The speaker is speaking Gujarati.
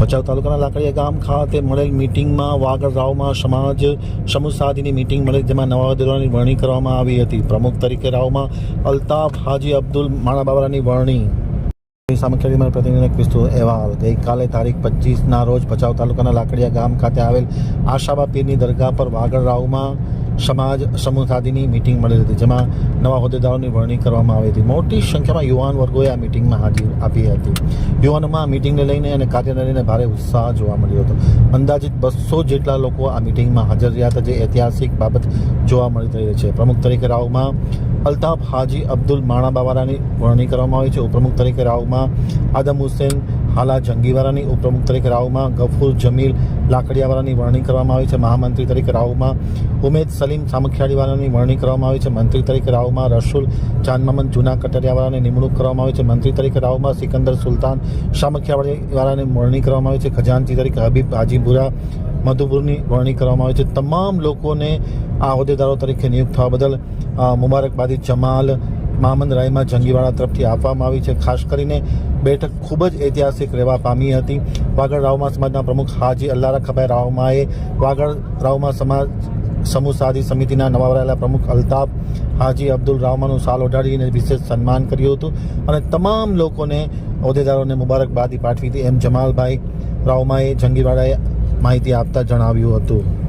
ભચાઉ તાલુકાના લાકડીયા ગામ ખાતે મળેલ મિટિંગમાં વાગડ રાવમાં સમાજ સમૂહ સાધીની મિટિંગ મળેલ જેમાં નવા હોદ્દેદારોની વરણી કરવામાં આવી હતી. પ્રમુખ તરીકે રાવમાં અલ્તાફ હાજી અબ્દુલ માણા બાબરાની વરણી સામખિયાળીમાં પ્રતિનિધિ અહેવાલ. ગઈકાલે તારીખ પચીસના રોજ ભચાઉ તાલુકાના લાકડીયા ગામ ખાતે આવેલ આશાબા પીરની દરગાહ પર વાગડ રાવમાં સમાજ સમૂહ સાદીની મિટિંગ મળી હતી, જેમાં નવા હોદ્દેદારોની વરણી કરવામાં આવી હતી. મોટી સંખ્યામાં યુવાન વર્ગોએ આ મિટિંગમાં હાજરી આપી હતી. યુવાનોમાં આ મિટિંગને લઈને અને કાર્યને લઈને ભારે ઉત્સાહ જોવા મળ્યો હતો. અંદાજિત બસો જેટલા લોકો આ મિટિંગમાં હાજર રહ્યા હતા, જે ઐતિહાસિક બાબત જોવા મળી રહી છે. પ્રમુખ તરીકે રાવમાં અલ્તાફ હાજી અબ્દુલ માણા બાવારાની વરણી કરવામાં આવી છે. ઉપપ્રમુખ તરીકે રાવમાં આદમ હુસેન હાલા જંગીવારાની ઉપપ્રમુખ તરીકે રાવમાં ગફૂર જમીલ લાકડિયાવાળાની વરણી કરવામાં આવી છે. મહામંત્રી તરીકે રાવમાં ઉમેદ સલીમ સામખિયાળીવાળાની વરણી કરવામાં આવી છે. મંત્રી તરીકે રાવમાં રસુલ ચાંદમામન જૂના કટરિયાવાળાની નિમણૂક કરવામાં આવી છે. મંત્રી તરીકે રાવમાં સિકંદર સુલતાન સામખિયાવાળાની વરણી કરવામાં આવી છે. ખજાનચી તરીકે હબીબ હાજીપુરા મધુપુરની વરણી કરવામાં આવી છે. તમામ લોકોને આ હોદ્દેદારો તરીકે નિયુક્ત થવા બદલ મુબારકબાદી, જમાલ મામંદ રાયમાં જંગીવાળા તરફથી આપવામાં આવી છે. ખાસ કરીને બેઠક ખૂબ જ ઐતિહાસિક રહેવા પામી હતી. વાગડ રાવમા સમાજના પ્રમુખ હાજી અલ્લારા ખબાઈ રાવમાએ વાગડ રાવમા સમાજ સમૂહ સાદી સમિતિના નવા વરાયેલા પ્રમુખ અલ્તાફ હાજી અબ્દુલ રાવમાનું સાલ ઓઢાડીને વિશેષ સન્માન કર્યું હતું અને તમામ લોકોને હોદ્દેદારોને મુબારકબાદી પાઠવી હતી. એમ જમાલભાઈ રાવમાએ જંગીવાડાએ માહિતી આપતા જણાવ્યું હતું.